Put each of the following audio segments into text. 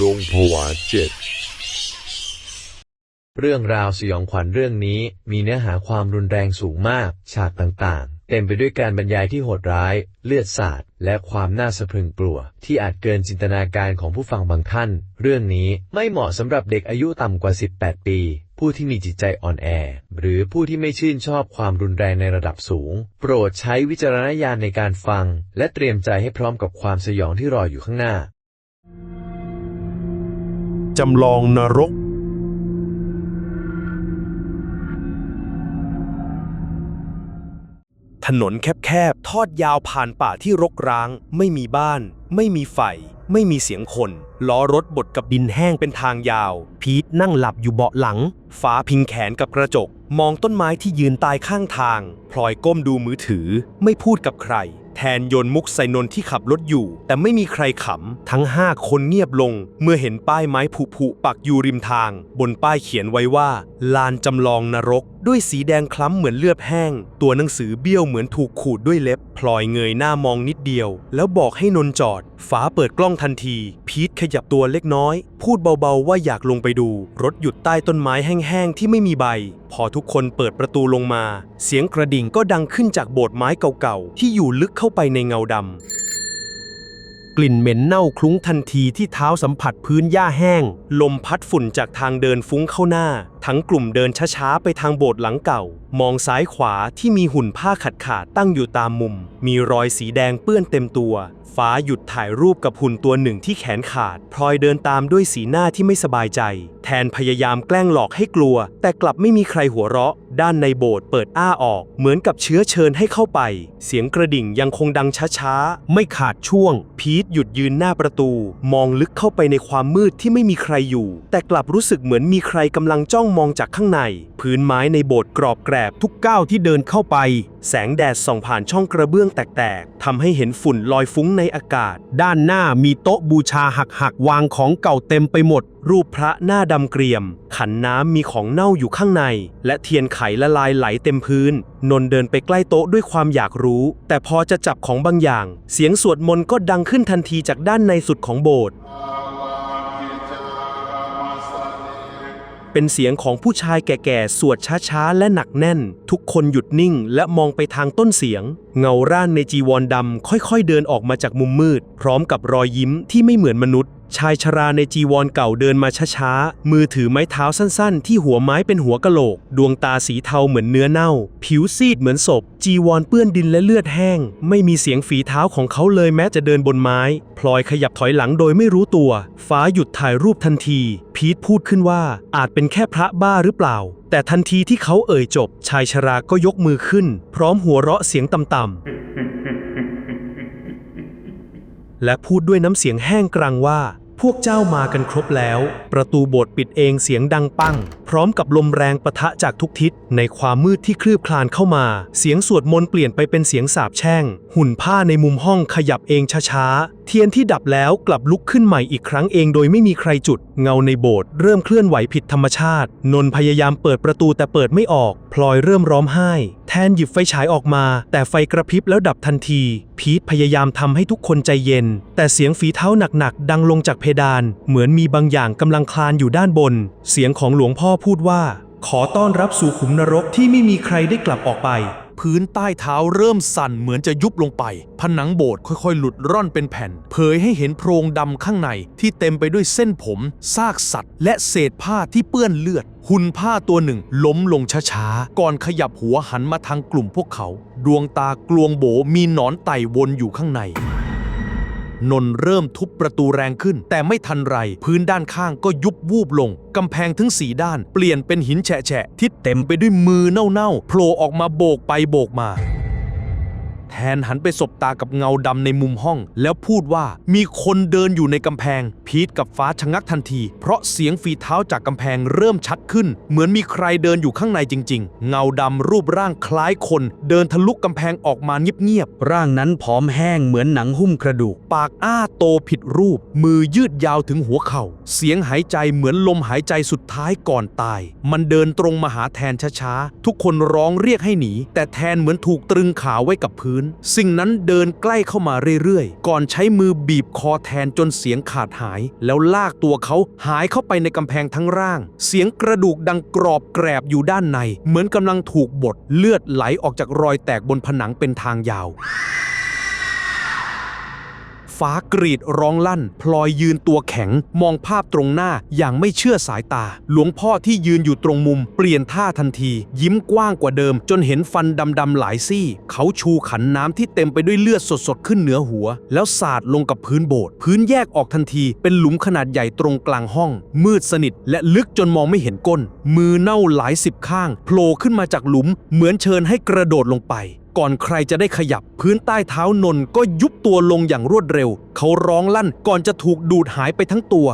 ดงผวาเจ็ดเรื่องราวสยองขวัญเรื่องนี้มีเนื้อหาความรุนแรงสูงมาก ฉากต่างๆ เต็มไปด้วยการบรรยายที่โหดร้าย เลือดสาด และความน่าสะพรึงกลัว ที่อาจเกินจินตนาการของผู้ฟังบางท่าน เรื่องนี้ไม่เหมาะสำหรับเด็กอายุต่ำกว่า 18 ปี ผู้ที่มีจิตใจอ่อนแอ หรือผู้ที่ไม่ชื่นชอบความรุนแรงในระดับสูง โปรดใช้วิจารณญาณในการฟัง และเตรียมใจให้พร้อมกับความสยองที่รออยู่ข้างหน้า จำลองนรก ถนนแคบๆ ทอดยาวผ่านป่าที่รกร้าง ไม่มีบ้าน ไม่มีไฟ ไม่มีเสียงคน ล้อรถบดกับดินแห้งเป็นทางยาว พีทนั่งหลับอยู่เบาะหลัง ฟ้าพิงแขนกับกระจก มองต้นไม้ที่ยืนตายข้างทาง พลอยก้มดูมือถือ ไม่พูดกับใคร แทนโยนมุกใส่นนท์ที่ขับรถอยู่ แต่ไม่มีใครขำ ทั้งห้าคนเงียบลง เมื่อเห็นป้ายไม้ผุผุๆปักอยู่ริมทาง บนป้ายเขียนไว้ว่า ลานจำลองนรก ด้วยสีแดงคล้ำเหมือนเลือดแห้ง ตัวหนังสือเบี้ยวเหมือนถูกขูดด้วยเล็บ พลอยเงยหน้ามองนิดเดียว แล้วบอกให้นนท์จอดฟ้าเปิดกล้องทันที พีทขยับตัวเล็กน้อย พูดเบาๆว่าอยากลงไปดู รถหยุดใต้ต้นไม้แห้งๆที่ไม่มีใบ พอทุกคนเปิดประตูลงมา เสียงกระดิ่งก็ดังขึ้นจากโบสถ์ไม้เก่าๆ ที่อยู่ลึกเข้าไปในเงาดำ กลิ่นเหม็นเน่าคลุ้งทันทีที่เท้าสัมผัสพื้นหญ้าแห้ง ลมพัดฝุ่นจากทางเดินฟุ้งเข้าหน้า ทั้งกลุ่มเดินช้าๆ ไปทางโบสถ์หลังเก่า มองซ้ายขวาที่มีหุ่นผ้าขาดขาดตั้งอยู่ตามมุม มีรอยสีแดงเปื้อนเต็มตัว ฟ้าหยุดถ่ายรูปกับหุ่นตัวหนึ่งที่แขนขาด พลอยเดินตามด้วยสีหน้าที่ไม่สบายใจ แทนพยายามแกล้งหลอกให้กลัว แต่กลับไม่มีใครหัวเราะ ด้านในโบสถ์เปิดอ้าออก เหมือนกับเชื้อเชิญให้เข้าไป เสียงกระดิ่งยังคงดังช้าๆ ไม่ขาดช่วง พีทหยุดยืนหน้าประตู มองลึกเข้าไปในความมืดที่ไม่มีใครอยู่ แต่กลับรู้สึกเหมือนมีใครกำลังจ้องมองจากข้างใน พื้นไม้ในโบสถ์กรอบแกรบทุกก้าวที่เดินเข้าไป แสงแดดส่องผ่านช่องกระเบื้องแตกๆทำให้เห็นฝุ่นลอยฟุ้งในอากาศ ด้านหน้ามีโต๊ะบูชาหักๆวางของเก่าเต็มไปหมด รูปพระหน้าดำเกรียม ขันน้ำมีของเน่าอยู่ข้างใน และเทียนไขละลายไหลเต็มพื้น นนท์เดินไปใกล้โต๊ะด้วยความอยากรู้ แต่พอจะจับของบางอย่าง เสียงสวดมนต์ก็ดังขึ้นทันทีจากด้านในสุดของโบสถ์ เป็นเสียงของผู้ชายแก่ๆ สวดช้าๆ และหนักแน่น ทุกคนหยุดนิ่งและมองไปทางต้นเสียง เงาร่างในจีวรดำค่อยๆ เดินออกมาจากมุมมืด พร้อมกับรอยยิ้มที่ไม่เหมือนมนุษย์ ชายชราในจีวรเก่าเดินมาช้าๆ มือถือไม้เท้าสั้นๆ ที่หัวไม้เป็นหัวกะโหลก ดวงตาสีเทาเหมือนเนื้อเน่า ผิวซีดเหมือนศพ จีวรเปื้อนดินและเลือดแห้ง ไม่มีเสียงฝีเท้าของเขาเลยแม้จะเดินบนไม้ พลอยขยับถอยหลังโดยไม่รู้ตัว ฟ้าหยุดถ่ายรูปทันที พีทพูดขึ้นว่าอาจเป็นแค่พระบ้าหรือเปล่าแต่ทันทีที่เขาเอ่ยจบ ชายชราก็ยกมือขึ้น พร้อมหัวเราะเสียงต่ำๆและพูดด้วยน้ำเสียงแห้งกรังว่า พวกเจ้ามากันครบแล้ว ประตูโบสถ์ปิดเองเสียงดังปัง พร้อมกับลมแรงปะทะจากทุกทิศ ในความมืดที่คลืบคลานเข้ามา เสียงสวดมนต์เปลี่ยนไปเป็นเสียงสาบแช่ง หุ่นผ้าในมุมห้องขยับเองช้าๆ เทียนที่ดับแล้วกลับลุกขึ้นใหม่อีกครั้งเองโดยไม่มีใครจุด เงาในโบสถ์เริ่มเคลื่อนไหวผิดธรรมชาติ นนท์พยายามเปิดประตูแต่เปิดไม่ออก พลอยเริ่มร้องไห้ แทนหยิบไฟฉายออกมา แต่ไฟกระพริบแล้วดับทันที พีทพยายามทำให้ทุกคนใจเย็น แต่เสียงฝีเท้าหนักๆดังลงจากเพดาน เหมือนมีบางอย่างกำลังคลานอยู่ด้านบน เสียงของหลวงพ่อพูดว่า ขอต้อนรับสู่ขุมนรกที่ไม่มีใครได้กลับออกไป พื้นใต้เท้าเริ่มสั่นเหมือนจะยุบลงไป ผนังโบสถ์ค่อยๆ หลุดร่อนเป็นแผ่น เผยให้เห็นโพรงดำข้างในที่เต็มไปด้วยเส้นผม ซากสัตว์ และเศษผ้าที่เปื้อนเลือด หุ่นผ้าตัวหนึ่งล้มลงช้าๆ ก่อนขยับหัวหันมาทางกลุ่มพวกเขา ดวงตากลวงโบมีหนอนไต่วนอยู่ข้างใน นนเริ่มทุบประตูแรงขึ้น แต่ไม่ทันไร พื้นด้านข้างก็ยุบวูบลง กำแพงทั้งสีด้าน เปลี่ยนเป็นหินแฉะๆที่เต็มไปด้วยมือเน่าๆโผล่ออกมาโบกไปโบกมา แทนหันไปสบตากับเงาดำในมุมห้อง แล้วพูดว่ามีคนเดินอยู่ในกำแพง พีทกับฟ้าชะงักทันที เพราะเสียงฝีเท้าจากกำแพงเริ่มชัดขึ้น เหมือนมีใครเดินอยู่ข้างในจริง ๆ เงาดำรูปร่างคล้ายคน เดินทะลุกำแพงออกมาเงียบๆร่างนั้นผอมแห้งเหมือนหนังหุ้มกระดูก ปากอ้าโตผิดรูป มือยืดยาวถึงหัวเข่า เสียงหายใจเหมือนลมหายใจสุดท้ายก่อนตาย มันเดินตรงมาหาแทนช้าๆ ทุกคนร้องเรียกให้หนี แต่แทนเหมือนถูกตรึงขาไว้กับพื้นน สิ่งนั้นเดินใกล้เข้ามาเรื่อยๆ ก่อนใช้มือบีบคอแทนจนเสียงขาดหาย แล้วลากตัวเขาหายเข้าไปในกำแพงทั้งร่าง เสียงกระดูกดังกรอบแกรบอยู่ด้านใน เหมือนกำลังถูกบดเลือดไหลออกจากรอยแตกบนผนังเป็นทางยาว ฟ้ากรีดร้องลั่น พลอยยืนตัวแข็ง มองภาพตรงหน้าอย่างไม่เชื่อสายตา หลวงพ่อที่ยืนอยู่ตรงมุม เปลี่ยนท่าทันที ยิ้มกว้างกว่าเดิม จนเห็นฟันดำๆหลายซี่ เขาชูขันน้ำที่เต็มไปด้วยเลือดสดๆ ขึ้นเหนือหัว แล้วสาดลงกับพื้นโบสถ์พื้นแยกออกทันที เป็นหลุมขนาดใหญ่ตรงกลางห้อง มืดสนิท และลึกจนมองไม่เห็นก้น มือเน่าหลายสิบข้างโผล่ขึ้นมาจากหลุม เหมือนเชิญให้กระโดดลงไป ก่อนใครจะได้ขยับ พื้นใต้เท้านนท์ก็ยุบตัวลงอย่างรวดเร็ว เขาร้องลั่นก่อนจะถูกดูดหายไปทั้งตัว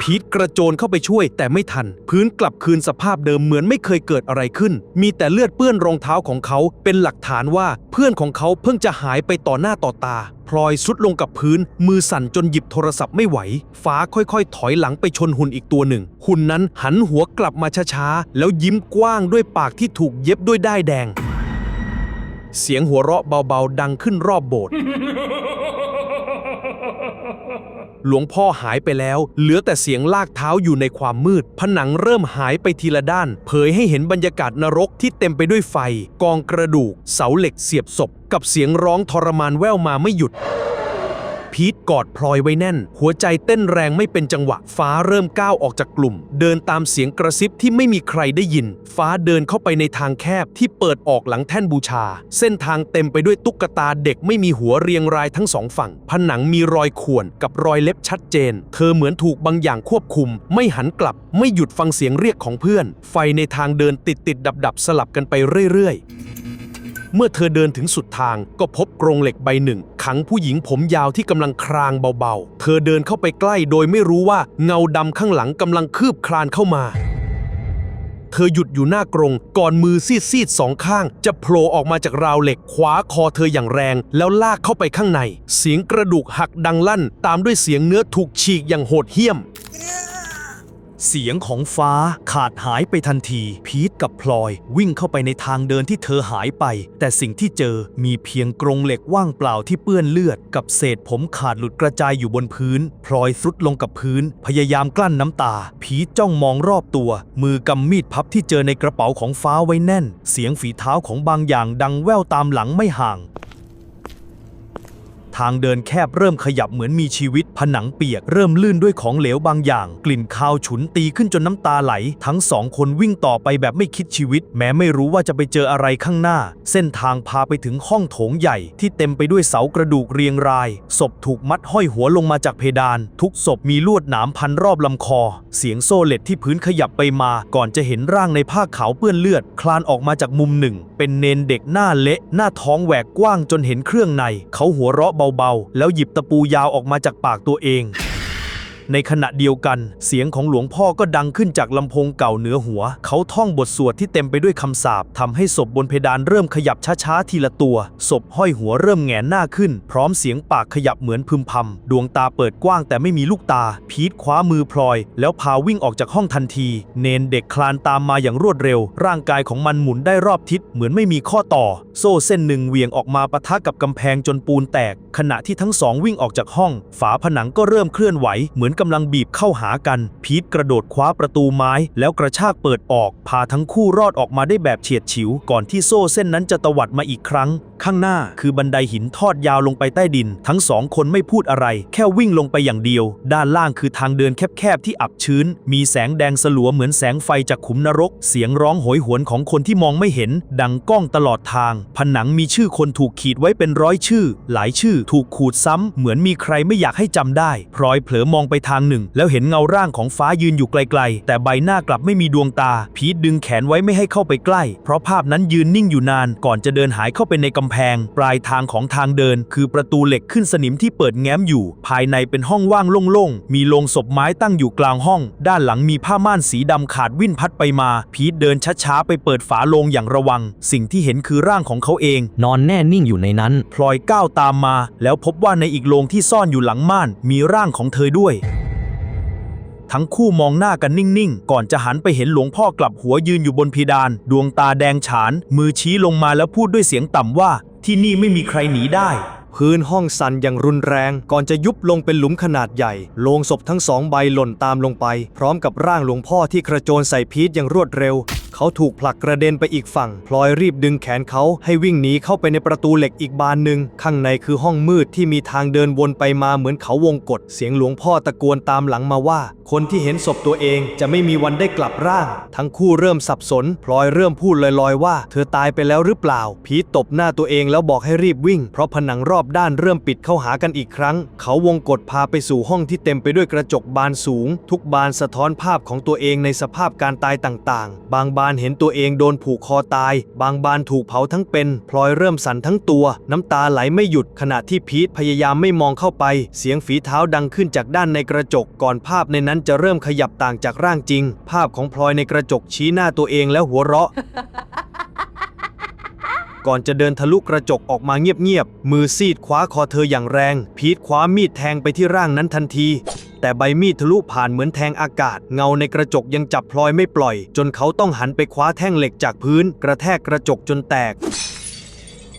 พีทกระโจนเข้าไปช่วยแต่ไม่ทัน พื้นกลับคืนสภาพเดิมเหมือนไม่เคยเกิดอะไรขึ้น มีแต่เลือดเปื้อนรองเท้าของเขาเป็นหลักฐานว่าเพื่อนของเขาเพิ่งจะหายไปต่อหน้าต่อตาพลอยสุดลงกับพื้น มือสั่นจนหยิบโทรศัพท์ไม่ไหว ฟ้าค่อยๆ ถอยหลังไปชนหุ่นอีกตัวหนึ่ง หุ่นนั้นหันหัวกลับมาช้าๆ แล้วยิ้มกว้างด้วยปากที่ถูกเย็บด้วยด้ายแดง เสียงหัวเราะเบาๆ ดังขึ้นรอบโบสถ์ หลวงพ่อหายไปแล้ว เหลือแต่เสียงลากเท้าอยู่ในความมืด ผนังเริ่มหายไปทีละด้าน เผยให้เห็นบรรยากาศนรกที่เต็มไปด้วยไฟ กองกระดูก เสาเหล็กเสียบศพ กับเสียงร้องทรมานแว่วมาไม่หยุด พีทกอดพลอยไว้แน่น หัวใจเต้นแรงไม่เป็นจังหวะ ฟ้าเริ่มก้าวออกจากกลุ่ม เดินตามเสียงกระซิบที่ไม่มีใครได้ยิน ฟ้าเดินเข้าไปในทางแคบที่เปิดออกหลังแท่นบูชา เส้นทางเต็มไปด้วยตุ๊กตาเด็กไม่มีหัวเรียงรายทั้งสองฝั่ง ผนังมีรอยข่วนกับรอยเล็บชัดเจน เธอเหมือนถูกบางอย่างควบคุม ไม่หันกลับ ไม่หยุดฟังเสียงเรียกของเพื่อน ไฟในทางเดินติดติดดับดับสลับกันไปเรื่อยๆ เมื่อเธอเดินถึงสุดทางก็พบกรงเหล็กใบหนึ่ง ขังผู้หญิงผมยาวที่กำลังครางเบาๆ เธอเดินเข้าไปใกล้โดยไม่รู้ว่าเงาดำข้างหลังกำลังคืบคลานเข้ามาเธอหยุดอยู่หน้ากรงก่อนมือซีดๆสองข้าง จะโผล่ออกมาจากราวเหล็กคว้าคอเธออย่างแรง แล้วลากเข้าไปข้างใน เสียงกระดูกหักดังลั่น ตามด้วยเสียงเนื้อถูกฉีกอย่างโหดเหี้ยม เสียงของฟ้าขาดหายไปทันที พีทกับพลอยวิ่งเข้าไปในทางเดินที่เธอหายไป แต่สิ่งที่เจอมีเพียงกรงเหล็กว่างเปล่าที่เปื้อนเลือด กับเศษผมขาดหลุดกระจายอยู่บนพื้น พลอยทรุดลงกับพื้น พยายามกลั้นน้ำตา พีทจ้องมองรอบตัว มือกำมีดพับที่เจอในกระเป๋าของฟ้าไว้แน่น เสียงฝีเท้าของบางอย่างดังแว่วตามหลังไม่ห่าง ทางเดินแคบเริ่มขยับเหมือนมีชีวิต ผนังเปียกเริ่มลื่นด้วยของเหลวบางอย่าง กลิ่นคาวฉุนตีขึ้นจนน้ำตาไหล ทั้งสองคนวิ่งต่อไปแบบไม่คิดชีวิต แม้ไม่รู้ว่าจะไปเจออะไรข้างหน้า เส้นทางพาไปถึงห้องโถงใหญ่ ที่เต็มไปด้วยเสากระดูกเรียงราย ศพถูกมัดห้อยหัวลงมาจากเพดาน ทุกศพมีลวดหนามพันรอบลำคอ เสียงโซ่เหล็กที่พื้นขยับไปมา ก่อนจะเห็นร่างในผ้าขาวเปื้อนเลือด คลานออกมาจากมุมหนึ่ง เป็นเนนเด็กหน้าเละ หน้าท้องแหวกกว้างจนเห็นเครื่องใน เขาหัวเราะเบาๆ แล้วหยิบตะปูยาวออกมาจากปากตัวเอง ในขณะเดียวกัน เสียงของหลวงพ่อก็ดังขึ้นจากลำโพงเก่าเหนือหัว เขาท่องบทสวดที่เต็มไปด้วยคำสาปทำให้ศพบนเพดานเริ่มขยับช้าๆ ทีละตัว ศพห้อยหัวเริ่มแหงนหน้าขึ้น พร้อมเสียงปากขยับเหมือนพึมพำดวงตาเปิดกว้างแต่ไม่มีลูกตา พีทคว้ามือพลอย แล้วพาวิ่งออกจากห้องทันที เนนเด็กคลานตามมาอย่างรวดเร็ว ร่างกายของมันหมุนได้รอบทิศเหมือนไม่มีข้อต่อ โซ่เส้นหนึ่งเวียงออกมาปะทะกับกำแพงจนปูนแตก ขณะที่ทั้งสองวิ่งออกจากห้อง ฝาผนังก็เริ่มเคลื่อนไหวเหมือนกำลังบีบเข้าหากัน พีทกระโดดคว้าประตูไม้ แล้วกระชากเปิดออก พาทั้งคู่รอดออกมาได้แบบเฉียดฉิว ก่อนที่โซ่เส้นนั้นจะตวัดมาอีกครั้ง ข้างหน้าคือบันไดหินทอดยาวลงไปใต้ดิน ทั้งสองคนไม่พูดอะไร แค่วิ่งลงไปอย่างเดียว ด้านล่างคือทางเดินแคบๆที่อับชื้น มีแสงแดงสลัวเหมือนแสงไฟจากขุมนรก เสียงร้องโหยหวนของคนที่มองไม่เห็น ดังก้องตลอดทาง ผนังมีชื่อคนถูกขีดไว้เป็นร้อยชื่อ หลายชื่อ ถูกขูดซ้ำเหมือนมีใครไม่อยากให้จำได้พลอยเผลอมองไปทางหนึ่ง แล้วเห็นเงาร่างของฟ้ายืนอยู่ไกลๆ แต่ใบหน้ากลับไม่มีดวงตา พีทดึงแขนไว้ไม่ให้เข้าไปใกล้ เพราะภาพนั้นยืนนิ่งอยู่นาน ก่อนจะเดินหายเข้าไปในกำแพง ปลายทางของทางเดิน คือประตูเหล็กขึ้นสนิมที่เปิดแง้มอยู่ ภายในเป็นห้องว่างโล่งๆ มีโลงศพไม้ตั้งอยู่กลางห้อง ด้านหลังมีผ้าม่านสีดำขาดวิ่นพัดไปมา พีทเดินช้าๆไปเปิดฝาโลงอย่างระวัง สิ่งที่เห็นคือร่างของเขาเอง นอนแน่นิ่งอยู่ในนั้น พลอยก้าวตามมา แล้วพบว่าในอีกโรงที่ซ่อนอยู่หลังม่าน มีร่างของเธอด้วย ทั้งคู่มองหน้ากันนิ่งๆ ก่อนจะหันไปเห็นหลวงพ่อกลับหัวยืนอยู่บนเพดาน ดวงตาแดงฉาน มือชี้ลงมาแล้วพูดด้วยเสียงต่ำว่า ที่นี่ไม่มีใครหนีได้ พื้นห้องสั่นอย่างรุนแรง ก่อนจะยุบลงเป็นหลุมขนาดใหญ่ โลงศพทั้งสองใบหล่นตามลงไป พร้อมกับร่างหลวงพ่อที่กระโจนใส่พีทอย่างรวดเร็ว เขาถูกผลักกระเด็นไปอีกฝั่ง พลอยรีบดึงแขนเขาให้วิ่งหนีเข้าไปในประตูเหล็กอีกบานหนึ่ง ข้างในคือห้องมืดที่มีทางเดินวนไปมาเหมือนเขาวงกฏเสียงหลวงพ่อตะโกนตามหลังมาว่า คนที่เห็นศพตัวเองจะไม่มีวันได้กลับร่าง ทั้งคู่เริ่มสับสน พลอยเริ่มพูดลอยๆว่า เธอตายไปแล้วหรือเปล่าพีทตบหน้าตัวเองแล้วบอกให้รีบวิ่ง เพราะผนังรอบด้านเริ่มปิดเข้าหากันอีกครั้ง เขาวงกฏพาไปสู่ห้องที่เต็มไปด้วยกระจกบานสูง ทุกบานสะท้อนภาพของตัวเองในสภาพการตายต่างๆ บางบานเห็นตัวเองโดนผูกคอตาย บางบานถูกเผาทั้งเป็น พลอยเริ่มสั่นทั้งตัว น้ำตาไหลไม่หยุดขณะที่พีทพยายามไม่มองเข้าไป เสียงฝีเท้าดังขึ้นจากด้านในกระจก ก่อนภาพในนั้นจะเริ่มขยับต่างจากร่างจริง ภาพของพลอยในกระจกชี้หน้าตัวเองแล้วหัวเราะก่อนจะเดินทะลุกระจกออกมาเงียบๆ มือซีดคว้าคอเธออย่างแรง พีทคว้ามีดแทงไปที่ร่างนั้นทันที แต่ใบมีดทะลุผ่านเหมือนแทงอากาศ เงาในกระจกยังจับพลอยไม่ปล่อย จนเขาต้องหันไปคว้าแท่งเหล็กจากพื้น กระแทกกระจกจนแตก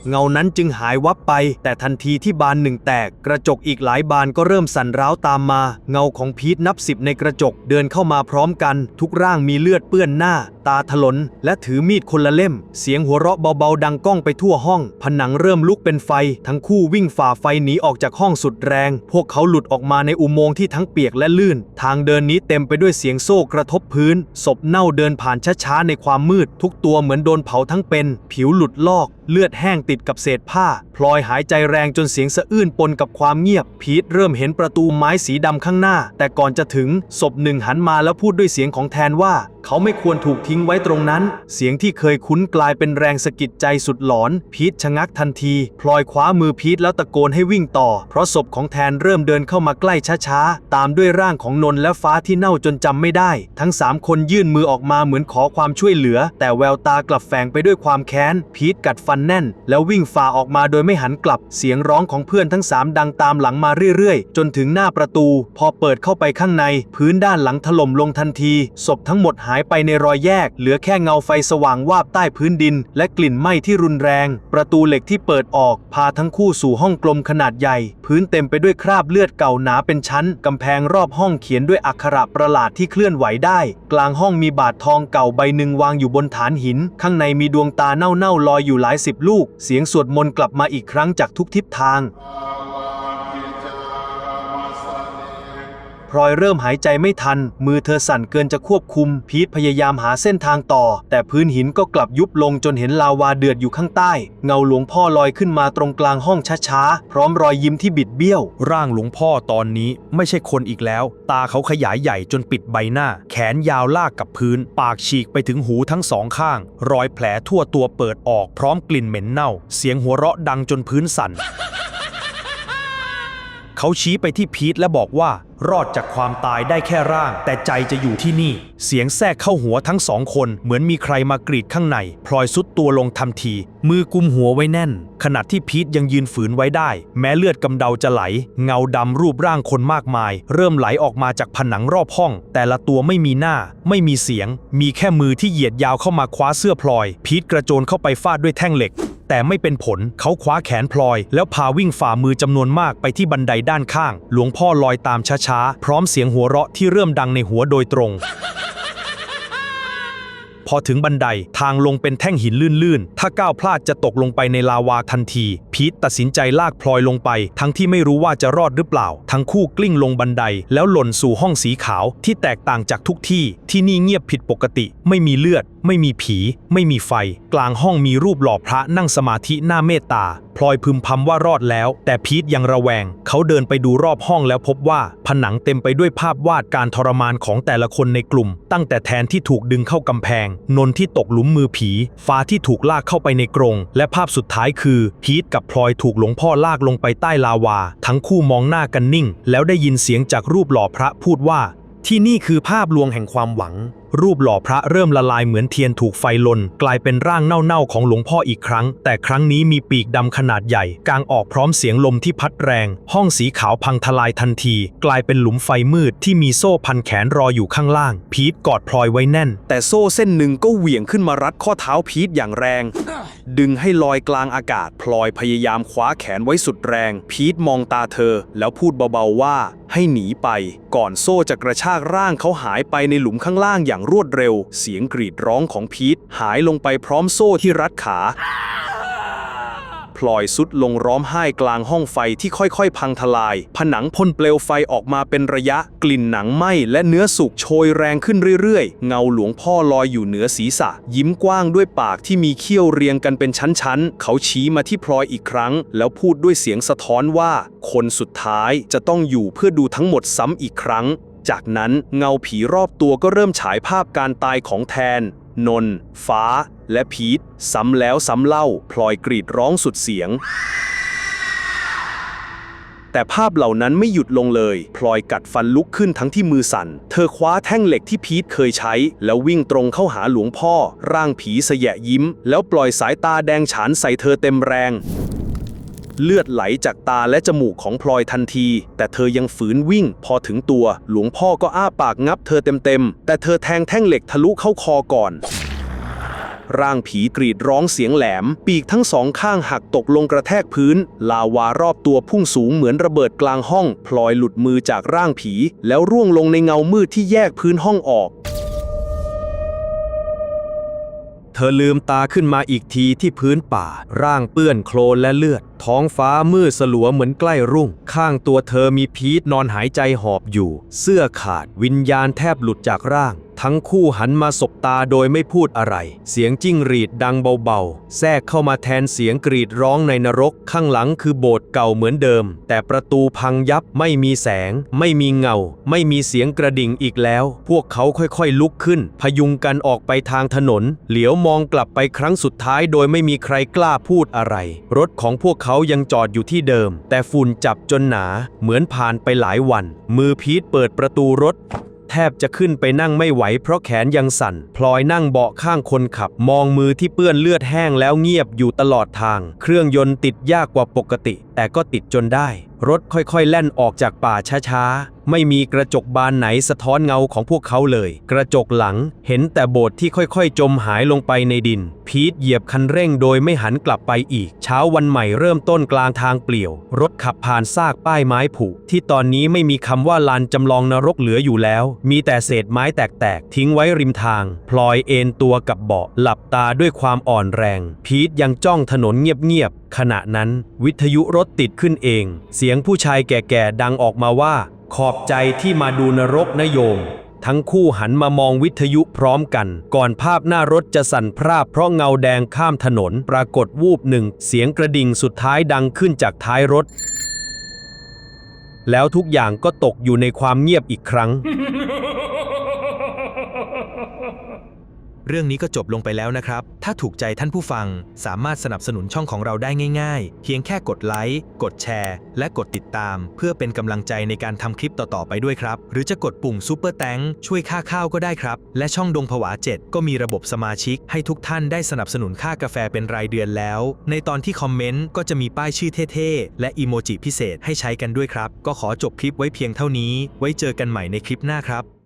เงานั้นจึงหายวับไป แต่ทันทีที่บานหนึ่งแตก กระจกอีกหลายบานก็เริ่มสั่นร้าวตามมา เงาของพีทนับสิบในกระจกเดินเข้ามาพร้อมกัน ทุกร่างมีเลือดเปื้อนหน้า ตาถลน และถือมีดคนละเล่ม เสียงหัวเราะเบาๆ ดังก้องไปทั่วห้อง ผนังเริ่มลุกเป็นไฟ ทั้งคู่วิ่งฝ่าไฟหนีออกจากห้องสุดแรง พวกเขาหลุดออกมาในอุโมงค์ที่ทั้งเปียกและลื่น ทางเดินนี้เต็มไปด้วยเสียงโซ่กระทบพื้น ศพเน่าเดินผ่านช้าๆในความมืด ทุกตัวเหมือนโดนเผาทั้งเป็น ผิวหลุดลอก เลือดแห้งติดกับเศษผ้า พลอยหายใจแรงจนเสียงสะอื้นปนกับความเงียบ พีทเริ่มเห็นประตูไม้สีดำข้างหน้า แต่ก่อนจะถึงศพหนึ่งหันมาแล้วพูดด้วยเสียงของแทนว่า เขาไม่ควรถูกทิ้งไว้ตรงนั้น เสียงที่เคยคุ้นกลายเป็นแรงสะกิดใจสุดหลอน พีทชะงักทันที พลอยคว้ามือพีทแล้วตะโกนให้วิ่งต่อ เพราะศพของแทนเริ่มเดินเข้ามาใกล้ช้าๆ ตามด้วยร่างของนนท์และฟ้าที่เน่าจนจำไม่ได้ ทั้งสามคนยื่นมือออกมาเหมือนขอความช่วยเหลือ แต่แววตากลับแฝงไปด้วยความแค้น พีทกัดฟันแน่น แล้ววิ่งฝ่าออกมาโดยไม่หันกลับ เสียงร้องของเพื่อนทั้งสามดังตามหลังมาเรื่อยๆ จนถึงหน้าประตู พอเปิดเข้าไปข้างใน พื้นด้านหลังถล่มลงทันที ศพทั้งหมดหายไปในรอยแยก เหลือแค่เงาไฟสว่างวาบใต้พื้นดิน และกลิ่นไหม้ที่รุนแรง ประตูเหล็กที่เปิดออก พาทั้งคู่สู่ห้องกลมขนาดใหญ่ พื้นเต็มไปด้วยคราบเลือดเก่าหนาเป็นชั้น กำแพงรอบห้องเขียนด้วยอักขระประหลาดที่เคลื่อนไหวได้ กลางห้องมีบาททองเก่าใบหนึ่งวางอยู่บนฐานหิน ข้างในมีดวงตาเน่าๆลอยอยู่หลายสิบลูก เสียงสวดมนต์กลับมาอีกครั้งจากทุกทิศทาง พลอยเริ่มหายใจไม่ทัน มือเธอสั่นเกินจะควบคุม พีทพยายามหาเส้นทางต่อ แต่พื้นหินก็กลับยุบลงจนเห็นลาวาเดือดอยู่ข้างใต้ เงาหลวงพ่อลอยขึ้นมาตรงกลางห้องช้าๆ พร้อมรอยยิ้มที่บิดเบี้ยว ร่างหลวงพ่อตอนนี้ไม่ใช่คนอีกแล้ว ตาเขาขยายใหญ่จนปิดใบหน้า แขนยาวลากกับพื้น ปากฉีกไปถึงหูทั้งสองข้าง รอยแผลทั่วตัวเปิดออกพร้อมกลิ่นเหม็นเน่า เสียงหัวเราะดังจนพื้นสั่น เขาชี้ไปที่พีทและบอกว่า รอดจากความตายได้แค่ร่าง แต่ใจจะอยู่ที่นี่ เสียงแทรกเข้าหัวทั้งสองคน เหมือนมีใครมากรีดข้างใน พลอยสุดตัวลงทันที มือกุมหัวไว้แน่น ขณะที่พีทยังยืนฝืนไว้ได้ แม้เลือดกำเดาจะไหล เงาดำรูปร่างคนมากมาย เริ่มไหลออกมาจากผนังรอบห้อง แต่ละตัวไม่มีหน้า ไม่มีเสียง มีแค่มือที่เหยียดยาวเข้ามาคว้าเสื้อพลอย พีทกระโจนเข้าไปฟาดด้วยแท่งเหล็ก แต่ไม่เป็นผล เขาคว้าแขนพลอย แล้วพาวิ่งฝ่ามือจำนวนมากไปที่บันไดด้านข้าง หลวงพ่อลอยตามช้าๆ พร้อมเสียงหัวเราะที่เริ่มดังในหัวโดยตรง พอถึงบันไดทางลงเป็นแท่งหินลื่นๆ ถ้าก้าวพลาดจะตกลงไปในลาวาทันที พีทตัดสินใจลากพลอยลงไป ทั้งที่ไม่รู้ว่าจะรอดหรือเปล่า ทั้งคู่กลิ้งลงบันได แล้วหล่นสู่ห้องสีขาวที่แตกต่างจากทุกที่ ที่นี่เงียบผิดปกติ ไม่มีเลือด ไม่มีผี ไม่มีไฟ กลางห้องมีรูปหล่อพระนั่งสมาธิหน้าเมตตา พลอยพึมพำว่ารอดแล้ว แต่พีทยังระแวง เขาเดินไปดูรอบห้องแล้วพบว่าผนังเต็มไปด้วยภาพวาดการทรมานของแต่ละคนในกลุ่ม ตั้งแต่แทนที่ถูกดึงเข้ากำแพง นนที่ตกหลุมมือผี ฟ้าที่ถูกลากเข้าไปในกรง และภาพสุดท้ายคือ พีทกับพลอยถูกหลวงพ่อลากลงไปใต้ลาวา ทั้งคู่มองหน้ากันนิ่ง แล้วได้ยินเสียงจากรูปหล่อพระพูดว่า ที่นี่คือภาพลวงแห่งความหวัง รูปหล่อพระเริ่มละลายเหมือนเทียนถูกไฟลน กลายเป็นร่างเน่าๆของหลวงพ่ออีกครั้ง แต่ครั้งนี้มีปีกดำขนาดใหญ่กางออกพร้อมเสียงลมที่พัดแรง ห้องสีขาวพังทลายทันที กลายเป็นหลุมไฟมืดที่มีโซ่พันแขนรออยู่ข้างล่าง พีทกอดพลอยไว้แน่น แต่โซ่เส้นหนึ่งก็เหวี่ยงขึ้นมารัดข้อเท้าพีทอย่างแรง ดึงให้ลอยกลางอากาศ พลอยพยายามคว้าแขนไว้สุดแรง พีทมองตาเธอ แล้วพูดเบาๆว่า ให้หนีไป ก่อนโซ่จะกระชากร่างเขาหายไปในหลุมข้างล่างอย่างรวดเร็ว เสียงกรีดร้องของพีทหายลงไปพร้อมโซ่ที่รัดขา พลอยสุดลงร้องไห้กลางห้องไฟที่ค่อยๆ พังทลาย ผนังพ่นเปลวไฟออกมาเป็นระยะ กลิ่นหนังไหม้และเนื้อสุกโชยแรงขึ้นเรื่อยๆ เงาหลวงพ่อลอยอยู่เหนือศีรษะ ยิ้มกว้างด้วยปากที่มีเขี้ยวเรียงกันเป็นชั้นๆ เขาชี้มาที่พลอยอีกครั้ง แล้วพูดด้วยเสียงสะท้อนว่า คนสุดท้ายจะต้องอยู่เพื่อดูทั้งหมดซ้ำอีกครั้ง จากนั้นเงาผีรอบตัวก็เริ่มฉายภาพการตายของแทน นน ฟ้า และพีทซ้ำแล้วซ้ำเล่า พลอยกรีดร้องสุดเสียง แต่ภาพเหล่านั้นไม่หยุดลงเลย พลอยกัดฟันลุกขึ้นทั้งที่มือสั่น เธอคว้าแท่งเหล็กที่พีทเคยใช้ แล้ววิ่งตรงเข้าหาหลวงพ่อ ร่างผีสยะยิ้ม แล้วปล่อยสายตาแดงฉานใส่เธอเต็มแรง เลือดไหลจากตาและจมูกของพลอยทันที แต่เธอยังฝืนวิ่ง พอถึงตัว หลวงพ่อก็อ้าปากงับเธอเต็มๆ แต่เธอแทงแท่งเหล็กทะลุเข้าคอก่อน ร่างผีกรีดร้องเสียงแหลม ปีกทั้งสองข้างหักตกลงกระแทกพื้น ลาวารอบตัวพุ่งสูงเหมือนระเบิดกลางห้อง พลอยหลุดมือจากร่างผี แล้วร่วงลงในเงามืดที่แยกพื้นห้องออกเธอลืมตาขึ้นมาอีกทีที่พื้นป่า ร่างเปื้อนโคลนและเลือด ท้องฟ้ามืดสลัวเหมือนใกล้รุ่ง ข้างตัวเธอมีพีทนอนหายใจหอบอยู่ เสื้อขาดวิญญาณแทบหลุดจากร่าง ทั้งคู่หันมาสบตาโดยไม่พูดอะไร เสียงจิ้งหรีดดังเบาๆ แทรกเข้ามาแทนเสียงกรีดร้องในนรก ข้างหลังคือโบสถ์เก่าเหมือนเดิม แต่ประตูพังยับไม่มีแสง ไม่มีเงา ไม่มีเสียงกระดิ่งอีกแล้ว พวกเขาค่อยๆลุกขึ้น พยุงกันออกไปทางถนน เหลียวมองกลับไปครั้งสุดท้ายโดยไม่มีใครกล้าพูดอะไร รถของพวกเขาขายังจอดอยู่ที่เดิม แต่ฝุ่นจับจนหนาเหมือนผ่านไปหลายวัน มือพีทเปิดประตูรถ แทบจะขึ้นไปนั่งไม่ไหวเพราะแขนยังสั่น พลอยนั่งเบาะข้างคนขับ มองมือที่เปื้อนเลือดแห้งแล้วเงียบอยู่ตลอดทาง เครื่องยนต์ติดยากกว่าปกติ แต่ก็ติดจนได้ รถค่อยๆ แล่นออกจากป่าช้าๆ ไม่มีกระจกบานไหนสะท้อนเงาของพวกเขาเลย กระจกหลังเห็นแต่โบสถ์ที่ค่อยๆ จมหายลงไปในดิน พีทเหยียบคันเร่งโดยไม่หันกลับไปอีก เช้าวันใหม่เริ่มต้นกลางทางเปลี่ยว รถขับผ่านซากป้ายไม้ผุที่ตอนนี้ไม่มีคำว่าลานจำลองนรกเหลืออยู่แล้ว มีแต่เศษไม้แตกๆ ทิ้งไว้ริมทาง พลอยเอนตัวกับเบาะหลับตาด้วยความอ่อนแรง พีทยังจ้องถนนเงียบๆขณะนั้น วิทยุรถติดขึ้นเอง เสียงผู้ชายแก่ๆ ดังออกมาว่า ขอบใจที่มาดูนรกนะโยม ทั้งคู่หันมามองวิทยุพร้อมกัน ก่อนภาพหน้ารถจะสั่นพร่าเพราะเงาแดงข้ามถนนปรากฏวูบหนึ่ง เสียงกระดิ่งสุดท้ายดังขึ้นจากท้ายรถ แล้วทุกอย่างก็ตกอยู่ในความเงียบอีกครั้ง เรื่องนี้ก็จบลงไปแล้วนะครับ ถ้าถูกใจท่านผู้ฟัง สามารถสนับสนุนช่องของเราได้ง่ายๆ เพียงแค่กดไลค์ กดแชร์ และกดติดตาม เพื่อเป็นกำลังใจในการทำคลิปต่อๆไปด้วยครับ หรือจะกดปุ่มซูเปอร์แตงช่วยค่าข้าวก็ได้ครับ และช่องดงผวา 7 ก็มีระบบสมาชิก ให้ทุกท่านได้สนับสนุนค่ากาแฟเป็นรายเดือนแล้ว ในตอนที่คอมเมนต์ก็จะมีป้ายชื่อเท่ๆ และอีโมจิพิเศษให้ใช้กันด้วยครับ ก็ขอจบคลิปไว้เพียงเท่านี้ ไว้เจอกันใหม่ในคลิปหน้าครับ